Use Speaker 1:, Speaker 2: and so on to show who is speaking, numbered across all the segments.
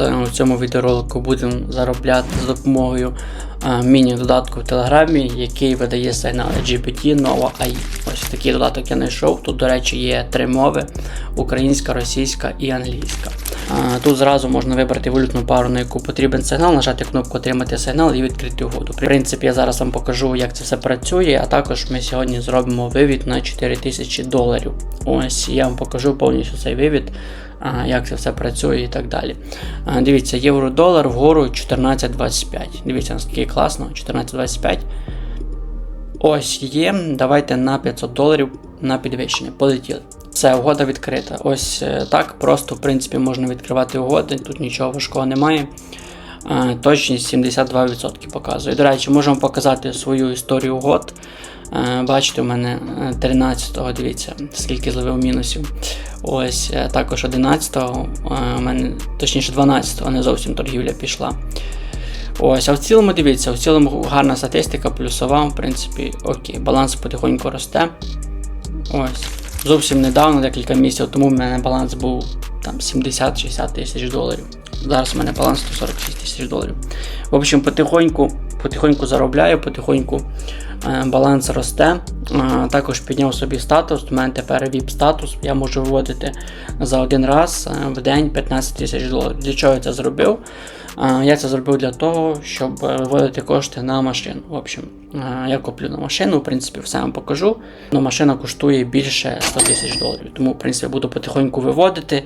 Speaker 1: У цьому відеоролику будемо заробляти за допомогою е, міні-додатку в Телеграмі, який видає сигнал GPT Nova AI. Ось такий додаток я знайшов. Тут, до речі, є три мови: українська, російська і англійська. Тут зразу можна вибрати валютну пару, на яку потрібен сигнал, нажати кнопку Отримати сигнал і відкрити угоду. В принципі, я зараз вам покажу, як це все працює, а також ми сьогодні зробимо вивід на 4000 доларів. Ось я вам покажу повністю цей вивід, як це все працює і так далі. Дивіться, євро-долар вгору 14.25. Дивіться, наскільки класно, 14.25. Ось є. Давайте на 500 доларів на підвищення. Полетіли. Все, угода відкрита. Ось е, так просто, в принципі, можна відкривати угоди, тут нічого важкого немає. Е, Точність 72% показує. До речі, можемо показати свою історію угод. Е, Бачите, у мене 13-го, дивіться, скільки зловив мінусів. Ось також 11-го, е, у мене, точніше 12-го, не зовсім торгівля пішла. Ось, а в цілому дивіться, в цілому гарна статистика, плюсова, в принципі, окей, баланс потихоньку росте. Ось. Зовсім недавно, декілька місяців тому, в мене баланс був там 70-60 тисяч доларів. Зараз у мене баланс 146 тисяч доларів. В общем, потихоньку, потихоньку заробляю, потихоньку е, баланс росте. Е, також підняв собі статус. У мене тепер VIP статус. Я можу виводити за один раз е, в день 15 тисяч доларів. Для чого я це зробив? Е, я це зробив для того, щоб е, виводити кошти на машину. В общем, е, я куплю на машину, в принципі, все вам покажу. Но машина коштує більше 100 тисяч доларів. Тому, в принципі, буду потихоньку виводити.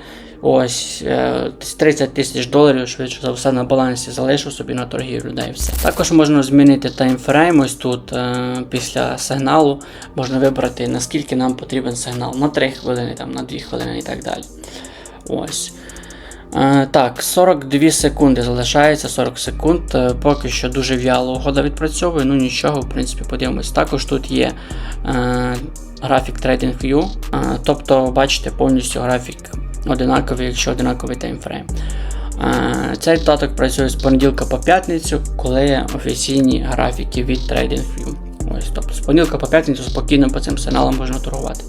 Speaker 1: Ось е, 30 тисяч доларів, швидше за все, на балансі залишу собі на торгівлю, да і все. Також можна змінити таймфрейм. Ось тут е, після сигналу можна вибрати, наскільки нам потрібен сигнал. На 3 хвилини, там, на 2 хвилини і так далі. Ось. Е, так, 42 секунди залишається 40 секунд. Е, поки що дуже в'яло угода відпрацьовує, ну нічого, в принципі, подивимось. Також тут є е, графік TradingView, е, тобто, бачите, повністю графік одинаковий, якщо одинаковий таймфрейм. Е, цей додаток працює з понеділка по п'ятницю, коли офіційні графіки від TradingView. Ось, тобто з понеділка по п'ятницю спокійно по цим сигналам можна торгувати.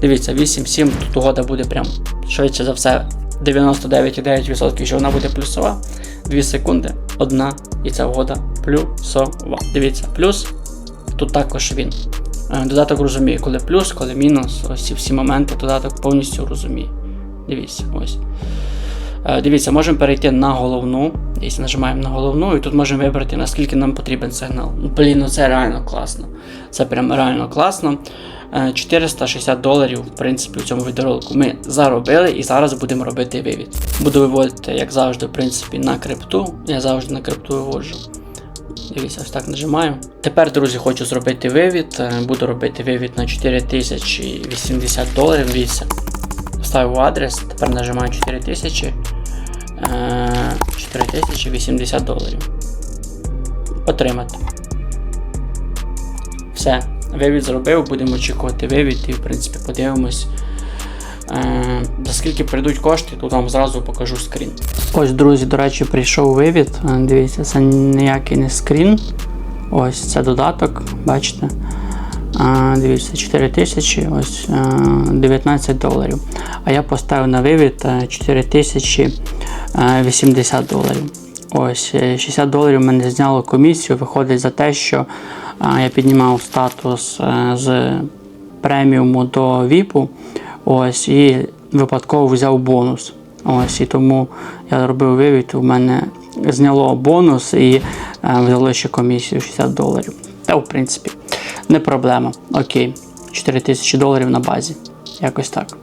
Speaker 1: Дивіться, 8-7, тут угода буде прям швидше за все 99,9%, що вона буде плюсова. 2 секунди, одна, і ця угода плюсова. Дивіться, плюс. Тут також він. Е, Додаток розуміє, коли плюс, коли мінус. Ось ці всі моменти додаток повністю розуміє. Дивіться, ось. Е, Дивіться, можемо перейти на головну. Якщо нажимаємо на головну, і тут можемо вибрати, наскільки нам потрібен сигнал. Ну, Блін, ну це реально класно. Це прям реально класно. Е, 460 доларів, в принципі, у цьому відеоролику ми заробили і зараз будемо робити вивід. Буду виводити, як завжди, в принципі, на крипту. Я завжди на крипту виводжу. Дивіться, ось так нажимаю. Тепер, друзі, хочу зробити вивід. Е, Буду робити вивід на 4080 доларів. Дивіться. Ставив адрес, тепер нажимаю 4000. Е, 4080 доларів. Отримати. Все. Вивід зробив, будемо очікувати вивід і в принципі подивимось. Е, за скільки прийдуть кошти, тут вам зразу покажу скрін. Ось, друзі, до речі, прийшов вивід. Е, Дивіться, це ніякий не скрін. Ось це додаток, бачите. А, дивіться, 4 тисячі, ось а, 19 доларів. А я поставив на вивід а, 4 тисячі а, 80 доларів. Ось е, 60 доларів мене зняло комісію. Виходить за те, що я піднімав статус з преміуму до віпу. Ось, і випадково взяв бонус. Ось, і тому я робив вивід, у мене зняло бонус і взяло ще комісію 60 доларів. Та, в принципі, не проблема. Окей. 4000 доларів на базі. Якось так.